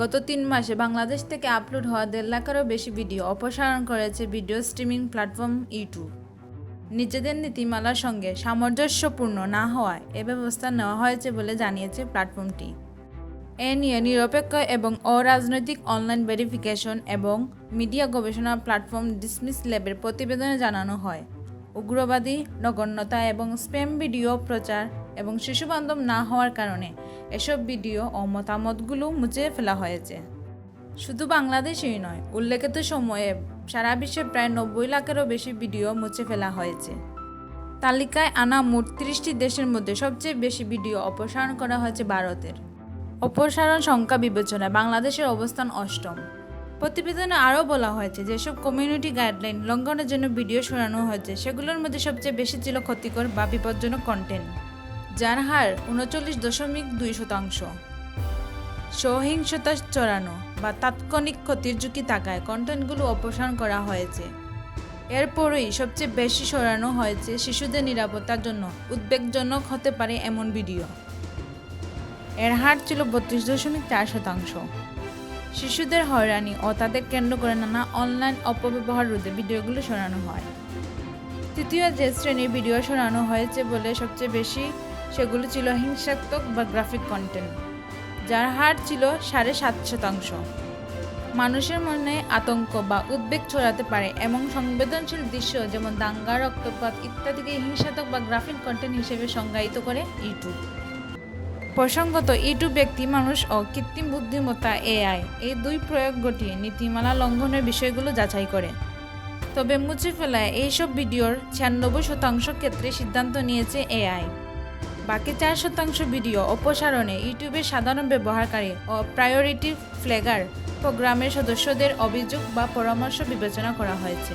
গত তিন মাসে বাংলাদেশ থেকে আপলোড হওয়া দেড় লাখেরও বেশি ভিডিও অপসারণ করেছে ভিডিও স্ট্রিমিং প্ল্যাটফর্ম ইউটিউব। নিজেদের নীতিমালার সঙ্গে সামঞ্জস্যপূর্ণ না হওয়ায় এ ব্যবস্থা নেওয়া হয়েছে বলে জানিয়েছে প্ল্যাটফর্মটি। এ নিয়ে নিরপেক্ষ এবং অরাজনৈতিক অনলাইন ভেরিফিকেশন এবং মিডিয়া গবেষণা প্ল্যাটফর্ম ডিসমিস ল্যাবের প্রতিবেদনে জানানো হয়। উগ্রবাদী, নগণ্যতা এবং স্প্যাম ভিডিও প্রচার এবং শিশুবান্ধব না হওয়ার কারণে এসব ভিডিও ও মতামতগুলো মুছে ফেলা হয়েছে। শুধু বাংলাদেশেই নয়, উল্লেখিত সময়ে সারা বিশ্বে প্রায় নব্বই লাখেরও বেশি ভিডিও মুছে ফেলা হয়েছে। তালিকায় আনা মোট তিরিশটি দেশের মধ্যে সবচেয়ে বেশি ভিডিও অপসারণ করা হয়েছে ভারতের। অপসারণ সংখ্যা বিবেচনায় বাংলাদেশের অবস্থান অষ্টম। প্রতিবেদনে আরও বলা হয়েছে, যেসব কমিউনিটি গাইডলাইন লঙ্ঘনের জন্য ভিডিও সরানো হয়েছে, সেগুলোর মধ্যে সবচেয়ে বেশি ছিল ক্ষতিকর বা বিপজ্জনক কন্টেন্ট যার হার উনচল্লিশ দশমিক দুই শতাংশ। সহিংসতা চড়ানো বা তাৎক্ষণিক ক্ষতির ঝুঁকি থাকায় কন্টেন্টগুলো অপসারণ করা হয়েছে। এরপরই সবচেয়ে বেশি সরানো হয়েছে শিশুদের নিরাপত্তার জন্য। উদ্বেগজনক হতে পারে এমন ভিডিও। এর হার ছিল বত্রিশ দশমিক চার শতাংশ। শিশুদের হয়রানি ও তাদের কেন্দ্র করে নানা অনলাইন অপব্যবহার রোধে ভিডিওগুলো সরানো হয়। তৃতীয় যে শ্রেণির ভিডিও সরানো হয়েছে বলে সবচেয়ে বেশি সেগুলো ছিল হিংসাত্মক বা গ্রাফিক কন্টেন্ট যার হার ছিল সাড়ে সাত শতাংশ। মানুষের মনে আতঙ্ক বা উদ্বেগ ছড়াতে পারে এমন সংবেদনশীল দৃশ্য যেমন দাঙ্গা, রক্তপাত ইত্যাদিকে হিংসাত্মক বা গ্রাফিক কন্টেন্ট হিসেবে সংজ্ঞায়িত করে ইউটিউব প্রসঙ্গত ইউটিউব ব্যক্তি, মানুষ ও কৃত্রিম বুদ্ধিমত্তা এআই এই দুই প্রয়োগ ঘটিয়ে নীতিমালা লঙ্ঘনের বিষয়গুলো যাচাই করে। তবে মুছে ফেলায় এইসব ভিডিওর ছিয়ানব্বই শতাংশ ক্ষেত্রে সিদ্ধান্ত নিয়েছে এআই বাকি চার শতাংশ ভিডিও অপসারণে ইউটিউবের সাধারণ ব্যবহারকারী ও প্রায়োরিটি ফ্লেগার প্রোগ্রামের সদস্যদের অভিযোগ বা পরামর্শ বিবেচনা করা হয়েছে।